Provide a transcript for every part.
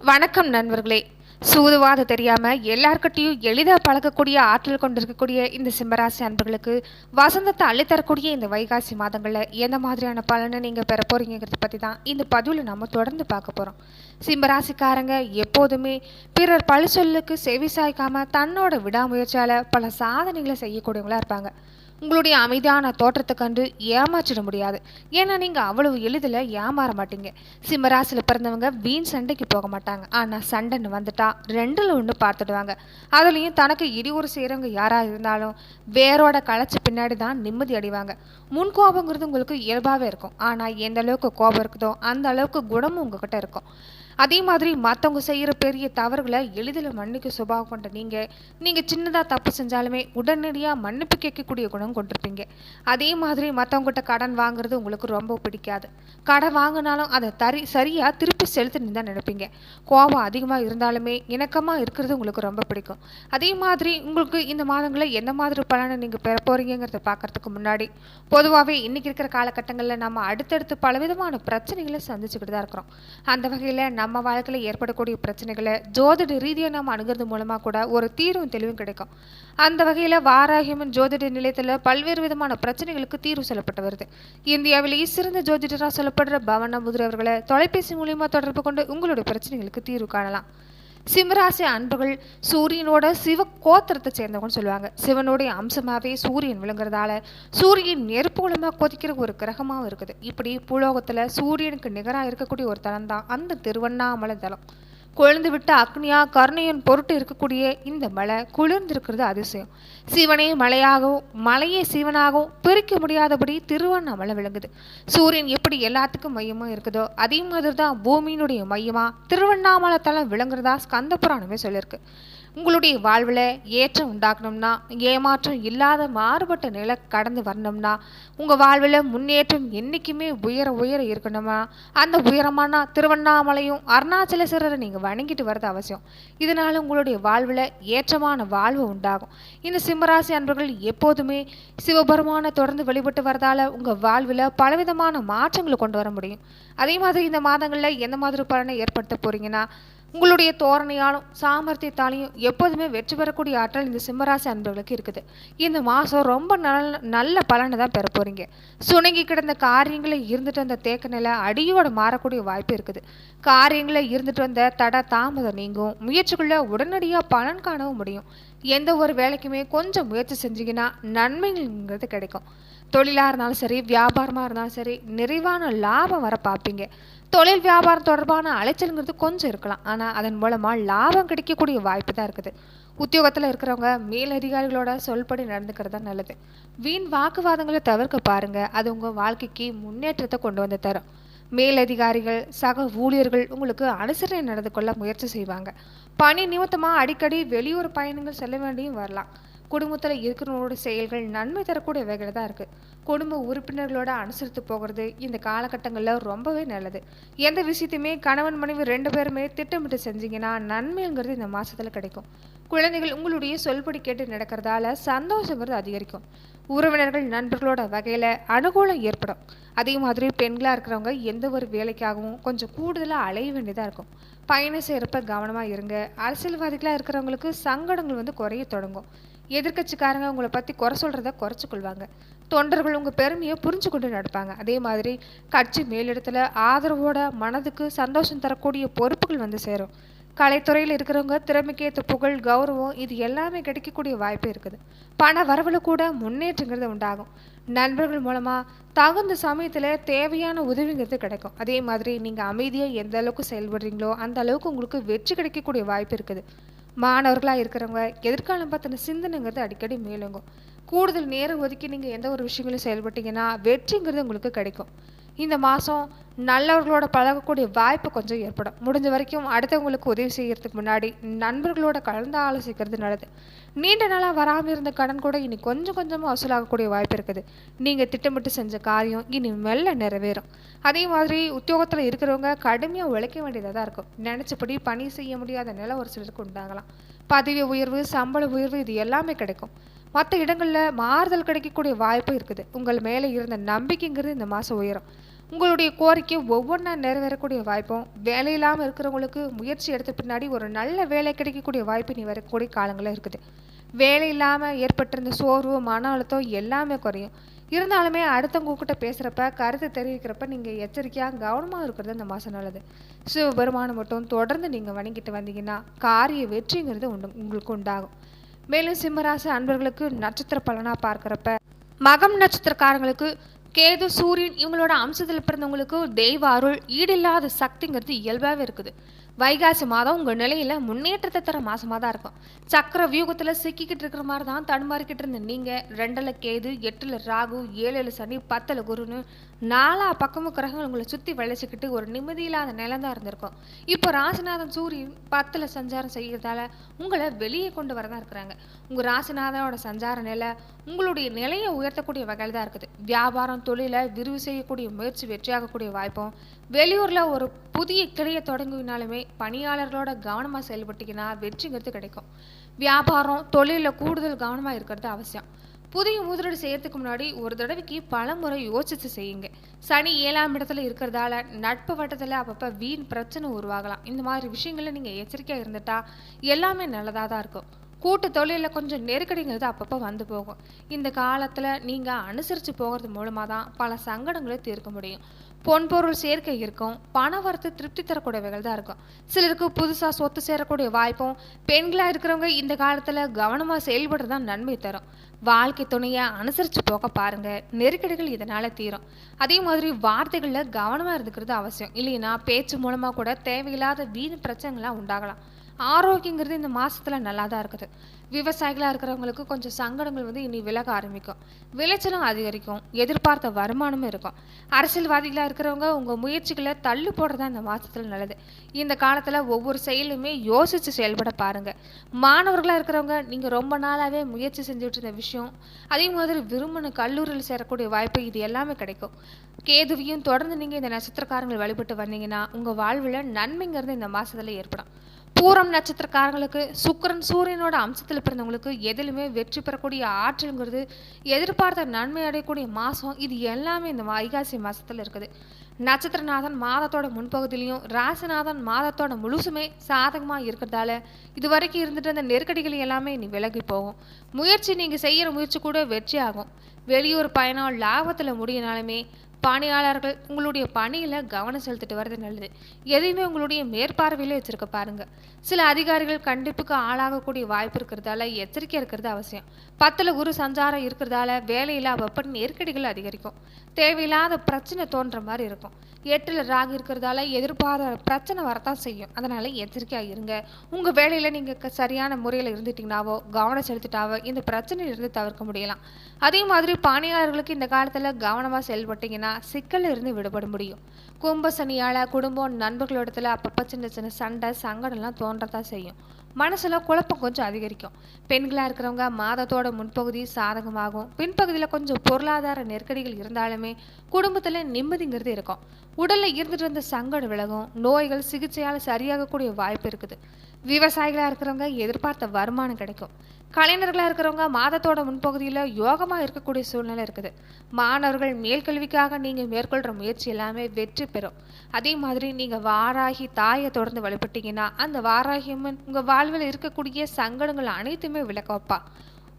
வணக்கம் நண்பர்களே. சூதுவாத தெரியாம எல்லார்கிட்டையும் எளிதாக பழகக்கூடிய ஆற்றல் கொண்டிருக்கக்கூடிய இந்த சிம்மராசி அன்பர்களுக்கு வசந்தத்தை அள்ளித்தரக்கூடிய இந்த வைகாசி மாதங்களில் எந்த மாதிரியான பலனை நீங்கள் பெற போறீங்கிறத பற்றி தான் இந்த பதிவில் நம்ம தொடர்ந்து பார்க்க போகிறோம் சிம்மராசிக்காரங்க எப்போதுமே பிறர் பழி சொல்லுக்கு செவி சாய்க்காமல் தன்னோட விடாமுயற்சியால் பல சாதனைகளை செய்யக்கூடியவங்களா இருப்பாங்க. உங்களுடைய அமைதியான தோற்றத்தை கண்டு ஏமாற்றிட முடியாது. ஏன்னா நீங்கள் அவ்வளவு எளிதில் ஏமாற மாட்டீங்க. சிம்மராசியில் பிறந்தவங்க வீண் சண்டைக்கு போக மாட்டாங்க. ஆனால் சண்டைன்னு வந்துட்டா ரெண்டில் ஒன்று பார்த்துடுவாங்க. அதுலேயும் தனக்கு இடியூறு செய்கிறவங்க யாராக இருந்தாலும் வேரோட களைச்சி பின்னாடி தான் நிம்மதி அடைவாங்க. முன் கோபங்கிறது உங்களுக்கு இயல்பாகவே இருக்கும். ஆனால் எந்த அளவுக்கு கோபம் இருக்குதோ அந்த அளவுக்கு குணமும் உங்ககிட்ட இருக்கும். அதே மாதிரி மற்றவங்க செய்கிற பெரிய தவறுகளை எளிதில் மன்னிக்க சுபாவம் கொண்ட நீங்கள் நீங்கள் சின்னதாக தப்பு செஞ்சாலுமே உடனடியாக மன்னிப்பு கேட்கக்கூடிய குணம் கொண்டிருப்பீங்க. அதே மாதிரி மற்றவங்ககிட்ட கடன் வாங்குறது உங்களுக்கு ரொம்ப பிடிக்காது. கடன் வாங்கினாலும் அதை தரி சரியாக திருப்பி செலுத்தணும்னு தான் நினைப்பீங்க. கோபம் அதிகமாக இருந்தாலுமே இணக்கமாக இருக்கிறது உங்களுக்கு ரொம்ப பிடிக்கும். அதே மாதிரி உங்களுக்கு இந்த மாதங்களில் எந்த மாதிரி பலனை நீங்கள் பெற போகிறீங்கிறத பார்க்கறதுக்கு முன்னாடி பொதுவாகவே இன்றைக்கி இருக்கிற காலகட்டங்களில் நம்ம அடுத்தடுத்து பலவிதமான பிரச்சனைகளை சந்திச்சுக்கிட்டு தான் இருக்கிறோம். அந்த வகையில் நம்ம வாழ்க்கையில் ஏற்படக்கூடிய பிரச்சனைகளை ஜோதிட ரீதியாக நம்ம அணுகிறது மூலமாக கூட ஒரு தீர்வும் தெளிவும் கிடைக்கும். அந்த வகையில் வாராகியமன் ஜோதிட நிலையத்தில் பல்வேறு விதமான பிரச்சனைகளுக்கு தீர்வு சொல்லப்பட்டு வருது. இந்தியாவிலேயே சிறந்த ஜோதிடராக சொல்லப்படுற பவன முதிரை அவர்களை தொலைபேசி மூலியமாக தொடர்பு கொண்டு உங்களுடைய பிரச்சனைகளுக்கு தீர்வு காணலாம். சிம்மராசி அன்புகள் சூரியனோட சிவ கோத்திரத்தை சேர்ந்தவங்கன்னு சொல்லுவாங்க. சிவனுடைய அம்சமாகவே சூரியன் விளங்குறதால சூரியன் நெருப்பு மூலமாக கொதிக்கிற ஒரு கிரகமாகவும் இருக்குது. இப்படி பூலோகத்தில் சூரியனுக்கு நிகராக இருக்கக்கூடிய ஒரு தலம் தான் அந்த திருவண்ணாமலை தலம். கொழுந்துவிட்ட அக்னியா கருணையின் பொருட்டு இருக்கக்கூடிய இந்த மலை குளிர்ந்திருக்கிறது அதிசயம். சிவனே மலையாகவும் மலையே சிவனாகவும் பிரிக்க முடியாதபடி திருவண்ணாமலை விளங்குது. சூரியன் எப்படி எல்லாத்துக்கும் மையமா இருக்குதோ அதே மாதிரி தான் பூமியினுடைய மையமா திருவண்ணாமலை தலம் விளங்குறதா ஸ்கந்த புராணமே சொல்லியிருக்கு. உங்களுடைய வாழ்வில் ஏற்றம் உண்டாக்கணும்னா ஏமாற்றம் இல்லாத மாறுபட்ட நிலை கடந்து வரணும்னா உங்கள் வாழ்வில் முன்னேற்றம் என்றைக்குமே உயர உயர இருக்கணுமா? அந்த உயரமான திருவண்ணாமலையும் அருணாச்சலேஸ்வரரை நீங்கள் வணங்கிட்டு வர்றது அவசியம். இதனால் உங்களுடைய வாழ்வில் ஏற்றமான வாழ்வு உண்டாகும். இந்த சிம்மராசி அன்பர்கள் எப்போதுமே சிவபெருமானை தொடர்ந்து வெளிப்பட்டு வரதால் உங்கள் வாழ்வில் பலவிதமான மாற்றங்களை கொண்டு வர முடியும். அதே மாதிரி இந்த மாதங்களில் எந்த மாதிரி பலனை ஏற்படுத்த போகிறீங்கன்னா உங்களுடைய தோரணையாலும் சாமர்த்தியத்தாலையும் எப்போதுமே வெற்றி பெறக்கூடிய ஆற்றல் இந்த சிம்மராசி அன்பர்களுக்கு இருக்குது. இந்த மாதம் ரொம்ப நல்ல நல்ல பலனை தான் பெற போகிறீங்க சுணங்கி கிடந்த காரியங்களை இருந்துட்டு வந்த தேக்க நிலை அடியோட மாறக்கூடிய வாய்ப்பு இருக்குது. காரியங்களை இருந்துட்டு வந்த தட தாமதம் நீங்கும். முயற்சிக்குள்ளே உடனடியாக பலன் காணவும் முடியும். எந்த ஒரு வேலைக்குமே கொஞ்சம் முயற்சி செஞ்சீங்கன்னா நன்மைங்கிறது கிடைக்கும். தொழிலாக இருந்தாலும் சரி வியாபாரமாக இருந்தாலும் சரி நிறைவான லாபம் வர பார்ப்பீங்க. தொழில் வியாபாரம் தொடர்பான அலைச்சலுங்கிறது கொஞ்சம் இருக்கலாம். ஆனால் அதன் மூலமாக லாபம் கிடைக்கக்கூடிய வாய்ப்பு தான் இருக்குது. உத்தியோகத்தில் இருக்கிறவங்க மேலதிகாரிகளோட சொல்படி நடந்துக்கிறது தான் நல்லது. வீண் வாக்குவாதங்களை தவிர்க்க பாருங்கள் அது உங்கள் வாழ்க்கைக்கு முன்னேற்றத்தை கொண்டு வந்து தரும். மேலதிகாரிகள் சக ஊழியர்கள் உங்களுக்கு அனுசரணை நடந்து கொள்ள முயற்சி செய்வாங்க. பணி நிமித்தமாக அடிக்கடி வெளியூர் பயணங்கள் செல்ல வேண்டியும் வரலாம். குடும்பத்தில் இருக்கிறவங்களோட செயல்கள் நன்மை தரக்கூடிய வகையில் தான் இருக்குது குடும்ப உறுப்பினர்களோட அனுசரித்து போகிறது இந்த காலகட்டங்களில் ரொம்பவே நல்லது. எந்த விஷயத்தையுமே கணவன் மனைவி ரெண்டு பேருமே திட்டமிட்டு செஞ்சீங்கன்னா நன்மைங்கிறது இந்த மாதத்தில் கிடைக்கும். குழந்தைகள் உங்களுடைய சொல்படி கேட்டு நடக்கிறதால சந்தோஷங்கிறது அதிகரிக்கும். உறவினர்கள் நண்பர்களோட வகையில் அனுகூலம் ஏற்படும். அதே மாதிரி பெண்களாக இருக்கிறவங்க எந்த ஒரு வேலைக்காகவும் கொஞ்சம் கூடுதலாக அலைய வேண்டியதாக இருக்கும். பயணம் செய்கிறப்ப கவனமாக இருங்க. அரசியல்வாதிகளாக இருக்கிறவங்களுக்கு சங்கடங்கள் வந்து குறைய தொடங்கும். எதிர்க்கட்சிக்காரங்க உங்களை பற்றி குறை சொல்கிறத குறைச்சி கொள்வாங்க. தொண்டர்கள் உங்கள் பெருமையை புரிஞ்சு கொண்டு நடப்பாங்க. அதே மாதிரி கட்சி மேலிடத்தில் ஆதரவோட மனதுக்கு சந்தோஷம் தரக்கூடிய பொறுப்புகள் வந்து சேரும். கலைத்துறையில் இருக்கிறவங்க திறமைக்கேற்ற புகழ் கௌரவம் இது எல்லாமே கிடைக்கக்கூடிய வாய்ப்பு இருக்குது. பண வரவுல கூட முன்னேற்றங்கிறது உண்டாகும். நண்பர்கள் மூலமாக தகுந்த சமயத்தில் தேவையான உதவிங்கிறது கிடைக்கும். அதே மாதிரி நீங்கள் அமைதியாக எந்த அளவுக்கு செயல்படுறீங்களோ அந்த அளவுக்கு உங்களுக்கு வெற்றி கிடைக்கக்கூடிய வாய்ப்பு இருக்குது. மாணவர்களாக இருக்கிறவங்க எதிர்காலம் பற்றின சிந்தனைங்கிறது அடிக்கடி மேலுங்கும். கூடுதல் நேரம் ஒதுக்கி நீங்கள் எந்த ஒரு விஷயங்களும் செயல்பட்டீங்கன்னா வெற்றிங்கிறது உங்களுக்கு கிடைக்கும். இந்த மாதம் நல்லவர்களோட பழகக்கூடிய வாய்ப்பு கொஞ்சம் ஏற்படும். முடிஞ்ச வரைக்கும் அடுத்தவங்களுக்கு உதவி செய்கிறதுக்கு முன்னாடி நண்பர்களோட கலந்து ஆலோசிக்கிறது நல்லது. நீண்ட நாளாக வராமல் இருந்த கடன் கூட இனி கொஞ்சம் கொஞ்சமாக வசூலாகக்கூடிய வாய்ப்பு இருக்குது. நீங்கள் திட்டமிட்டு செஞ்ச காரியம் இனி மெல்ல நிறைவேறும். அதே மாதிரி உத்தியோகத்தில் இருக்கிறவங்க கடுமையாக உழைக்க வேண்டியதாக தான் இருக்கும். நினச்சபடி பணி செய்ய முடியாத நிலை ஒரு சிலருக்கு உண்டாகலாம். பதவி உயர்வு சம்பள உயர்வு இது எல்லாமே கிடைக்கும். மற்ற இடங்களில் மாறுதல் கிடைக்கக்கூடிய வாய்ப்பு இருக்குது. உங்கள் மேலே இருந்த நம்பிக்கைங்கிறது இந்த மாதம் உயரும். உங்களுடைய கோரிக்கை ஒவ்வொன்றா நிறைவேறக்கூடிய வாய்ப்பும் வேலை இல்லாமல் இருக்கிறவங்களுக்கு முயற்சி எடுத்த பின்னாடி ஒரு நல்ல வேலை கிடைக்கக்கூடிய வாய்ப்பு நீ வரக்கூடிய காலங்களில் இருக்குது. வேலை இல்லாமல் ஏற்பட்டிருந்த சோர்வு மன அழுத்தம் எல்லாமே குறையும். இருந்தாலுமே அடுத்தவங்க கிட்ட பேசுகிறப்ப கருத்து தெரிவிக்கிறப்ப நீங்கள் எச்சரிக்கையாக கவனமாக இருக்கிறது இந்த மாதம் நல்லது. சிவபெருமானம் மட்டும் தொடர்ந்து நீங்கள் வணங்கிட்டு வந்தீங்கன்னா காரிய வெற்றிங்கிறது உண்டு உங்களுக்கு உண்டாகும். மேலும் சிம்மராசி அன்பர்களுக்கு நட்சத்திர பலனாக பார்க்குறப்ப மகம் நட்சத்திரக்காரங்களுக்கு கேது சூரியன் இவங்களோட அம்சத்தில் பிறந்தவங்களுக்கு தெய்வ அருள் ஈடில்லாத சக்திங்கிறது இயல்பாகவே இருக்குது. வைகாசி மாதம் உங்கள் நிலையில் முன்னேற்றத்தை தர மாதமாக தான் இருக்கும். சக்கர வியூகத்தில் சிக்கிக்கிட்டு இருக்கிற மாதிரி தான் தடுமாறிக்கிட்டு இருந்த நீங்கள் ரெண்டில் கேது எட்டில் ராகு ஏழில் சனி பத்தில் குருன்னு நாலா பக்கமும் கிரகங்கள் உங்களை சுற்றி விளைச்சிக்கிட்டு ஒரு நிம்மதியில்லாத நிலம் தான் இருந்திருக்கும். இப்போ ராசிநாதன் சூரியன் பத்தில் சஞ்சாரம் செய்கிறதால உங்களை வெளியே கொண்டு வரதான் இருக்கிறாங்க. உங்கள் ராசிநாதனோட சஞ்சார நிலை உங்களுடைய நிலையை உயர்த்தக்கூடிய வகையில் தான் இருக்குது. வியாபாரம் தொழிலை விரிவு செய்யக்கூடிய முயற்சி வெற்றியாகக்கூடிய வாய்ப்பும் வெளியூரில் ஒரு புதிய கிளையை தொடங்கினாலுமே பணியாளர்களோட கவனமாக செயல்பட்டீங்கன்னா வெற்றிங்கிறது கிடைக்கும். வியாபாரம் தொழிலில் கூடுதல் கவனமாக இருக்கிறது அவசியம். புதிய முதலீடு செய்யறதுக்கு முன்னாடி ஒரு தடவைக்கு பல முறை யோசிச்சு செய்யுங்க. சனி ஏழாம் இடத்துல இருக்கிறதால நட்பு வட்டத்தில் அப்பப்போ வீண் பிரச்சனை உருவாகலாம். இந்த மாதிரி விஷயங்களில் நீங்கள் எச்சரிக்கையாக இருந்துட்டா எல்லாமே நல்லதாக தான் இருக்கும். கூட்டு தொழிலில் கொஞ்சம் நெருக்கடிங்கிறது அப்பப்போ வந்து போகும். இந்த காலத்தில் நீங்கள் அனுசரித்து போகிறது மூலமாக தான் பல சங்கடங்களை தீர்க்க முடியும். பொன்பொருள் சேர்க்கை இருக்கும். பண வரத்து திருப்தி தரக்கூடியவைகள் தான் இருக்கும். சிலருக்கு புதுசாக சொத்து சேரக்கூடிய வாய்ப்பும் பெண்களாக இருக்கிறவங்க இந்த காலத்தில் கவனமாக செயல்படுறது தான் நன்மை தரும். வாழ்க்கை துணையை அனுசரித்து போக பாருங்கள் நெருக்கடிகள் இதனால் தீரும். அதே மாதிரி வார்த்தைகளில் கவனமாக இருந்துக்கிறது அவசியம். இல்லைன்னா பேச்சு மூலமாக கூட தேவையில்லாத வீண் பிரச்சனைகள்லாம் உண்டாகலாம். ஆரோக்கியங்கிறது இந்த மாதத்தில் நல்லா தான் இருக்குது. விவசாயிகளாக இருக்கிறவங்களுக்கு கொஞ்சம் சங்கடங்கள் வந்து இனி விலக ஆரம்பிக்கும். விளைச்சலும் அதிகரிக்கும். எதிர்பார்த்த வருமானமும் இருக்கும். அரசியல்வாதிகளாக இருக்கிறவங்க உங்கள் முயற்சிகளை தள்ளு போடுறதா இந்த மாதத்தில் நல்லது. இந்த காலத்தில் ஒவ்வொரு செயலுமே யோசித்து செயல்பட பாருங்கள் மாணவர்களாக இருக்கிறவங்க நீங்கள் ரொம்ப நாளாகவே முயற்சி செஞ்சுட்டு இருந்த விஷயம் அதே மாதிரி விரும்பின கல்லூரியில் சேரக்கூடிய வாய்ப்பு இது எல்லாமே கிடைக்கும். கேதுவியும் தொடர்ந்து நீங்கள் இந்த நட்சத்திரக்காரங்கள் வழிபட்டு வந்தீங்கன்னா உங்கள் வாழ்வில் நன்மைங்கிறது இந்த மாதத்தில் ஏற்படும். பூரம் நட்சத்திரக்காரங்களுக்கு சுக்கிரன் சூரியனோட அம்சத்தில் பிறந்தவங்களுக்கு எதிலுமே வெற்றி பெறக்கூடிய ஆற்றலுங்கிறது எதிர்பார்த்த நன்மை அடையக்கூடிய மாதம் இது எல்லாமே இந்த வைகாசி மாதத்தில் இருக்குது. நட்சத்திரநாதன் மாதத்தோட முன்பகுதியிலையும் ராசிநாதன் மாதத்தோட முழுசுமே சாதகமாக இருக்கிறதால இது வரைக்கும் இருந்துட்டு அந்த நெருக்கடிகள் எல்லாமே இனி விலகி போகும். முயற்சி நீங்கள் செய்கிற முயற்சி கூட வெற்றி ஆகும் வெளியூர் பயணம் லாபத்தில் முடியினாலுமே பணியாளர்கள் உங்களுடைய பணியில் கவனம் செலுத்திட்டு வர்றது நல்லது. எதையுமே உங்களுடைய மேற்பார்வையில் வச்சிருக்க பாருங்கள் சில அதிகாரிகள் கண்டிப்புக்கு ஆளாகக்கூடிய வாய்ப்பு இருக்கிறதால எச்சரிக்கை இருக்கிறது அவசியம். பத்தில் குரு சஞ்சாரம் இருக்கிறதால வேலையில் அப்பப்போ நெருக்கடிகள் அதிகரிக்கும். தேவையில்லாத பிரச்சனை தோன்ற மாதிரி இருக்கும். எட்டில் ராகு இருக்கிறதால எதிர்பாராத பிரச்சனை வரத்தான் செய்யும். அதனால் எச்சரிக்கையாக இருங்க. உங்கள் வேலையில் நீங்கள் சரியான முறையில் இருந்துட்டிங்கனாவோ கவனம் செலுத்திட்டாவோ இந்த பிரச்சனையிலிருந்து தவிர்க்க முடியலாம். அதே மாதிரி பணியாளர்களுக்கு இந்த காலத்தில் கவனமாக செயல்பட்டிங்கன்னா சிக்கலில் இருந்து விடுபட முடியும். கும்ப சனியால் குடும்பம் நண்பர்களிடத்துல அப்பப்போ சின்ன சின்ன சண்டை சங்கடம்லாம் தோன்றதான் செய்யும். மனசில் குழப்பம் கொஞ்சம் அதிகரிக்கும். பெண்களாக இருக்கிறவங்க மாதத்தோட முன்பகுதி சாதகமாகும். பின்பகுதியில் கொஞ்சம் பொருளாதார நெருக்கடிகள் இருந்தாலுமே குடும்பத்தில் நிம்மதிங்கிறது இருக்கும். உடலில் இருந்துட்டு இருந்த சங்கடம் விலகும். நோய்கள் சிகிச்சையால் சரியாகக்கூடிய வாய்ப்பு இருக்குது. விவசாயிகளாக இருக்கிறவங்க எதிர்பார்த்த வருமானம் கிடைக்கும். கலைஞர்களாக இருக்கிறவங்க மாதத்தோட முன்பகுதியில் யோகமாக இருக்கக்கூடிய சூழ்நிலை இருக்குது. மாணவர்கள் மேல்கல்விக்காக நீங்கள் மேற்கொள்கிற முயற்சி எல்லாமே வெற்றி பெறும். அதே மாதிரி நீங்கள் வாராகி தாயை தொடர்ந்து வழிபட்டீங்கன்னா அந்த வாராகியம்மன் உங்கள் வாழ்வில் இருக்கக்கூடிய சங்கடங்கள் அனைத்துமே விளக்க வைப்பா.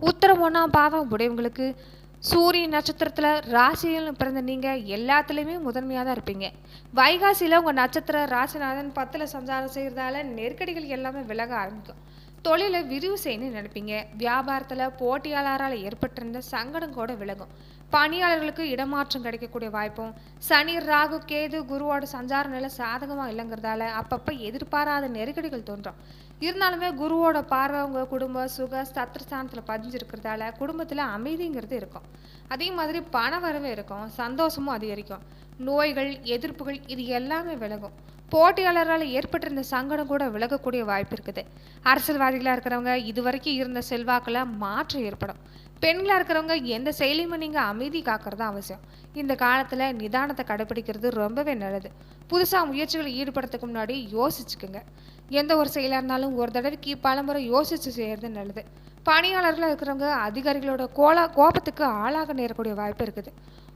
உத்தரம் ஒன்றாம் பாதம் உடையவங்களுக்கு சூரிய நட்சத்திரத்தில் ராசியில் பிறந்த நீங்கள் எல்லாத்துலேயுமே முதன்மையாக தான் இருப்பீங்க. வைகாசியில் உங்கள் நட்சத்திர ராசிநாதன் பத்தில் சஞ்சாரம் செய்கிறதால நெருக்கடிகள் எல்லாமே விலக ஆரம்பிக்கும். தொழிலை விரிவு செய்யணும்னு நினைப்பீங்க வியாபாரத்தில் போட்டியாளரால் ஏற்பட்டிருந்த சங்கடம் கூட விலகும். பணியாளர்களுக்கு இடமாற்றம் கிடைக்கக்கூடிய வாய்ப்பும் சனி ராகு கேது குருவோட சஞ்சார நிலை சாதகமாக இல்லைங்கிறதால அப்பப்போ எதிர்பாராத நெருக்கடிகள் தோன்றும். இருந்தாலுமே குருவோட பார்வை உங்கள் குடும்ப சுக சத்திரஸ்தானத்தில் பதிஞ்சிருக்கிறதால குடும்பத்தில் அமைதிங்கிறது இருக்கும். அதே மாதிரி பண வரவே இருக்கும். சந்தோஷமும் அதிகரிக்கும். நோய்கள் எதிர்ப்புகள் இது எல்லாமே விலகும். போட்டியாளரால் ஏற்பட்டிருந்த சங்கடம் கூட விலகக்கூடிய வாய்ப்பு இருக்குது. அரசியல்வாதிகளாக இருக்கிறவங்க இதுவரைக்கும் இருந்த செல்வாக்கில் மாற்றம் ஏற்படும். பெண்களாக இருக்கிறவங்க எந்த செயலியுமே நீங்கள் அமைதி காக்கிறது அவசியம். இந்த காலத்தில் நிதானத்தை கடைப்பிடிக்கிறது ரொம்பவே நல்லது. புதுசாக முயற்சிகளை ஈடுபடுறதுக்கு முன்னாடி யோசிச்சுக்குங்க. எந்த ஒரு செயலாக இருந்தாலும் ஒரு தடவைக்கு பலமுறை யோசித்து செய்கிறது நல்லது. பணியாளர்களாக இருக்கிறவங்க அதிகாரிகளோட கோலா கோபத்துக்கு ஆளாக நேரக்கூடிய வாய்ப்பு இருக்குது.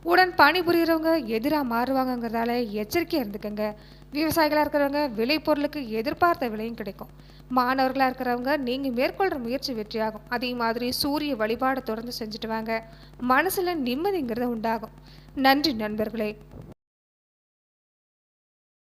உடன் பணிபுரியறவங்க எதிராக மாறுவாங்கங்கிறதால எச்சரிக்கையாக இருந்துக்கங்க. விவசாயிகளாக இருக்கிறவங்க விளைபொருளுக்கு எதிர்பார்த்த விலையும் கிடைக்கும். மாணவர்களாக இருக்கிறவங்க நீங்கள் மேற்கொள்கிற முயற்சி வெற்றியாகும். அதே மாதிரி சூரிய வழிபாடு தொடர்ந்து செஞ்சுட்டு வாங்க. மனசில் நிம்மதிங்கிறது உண்டாகும். நன்றி நண்பர்களே.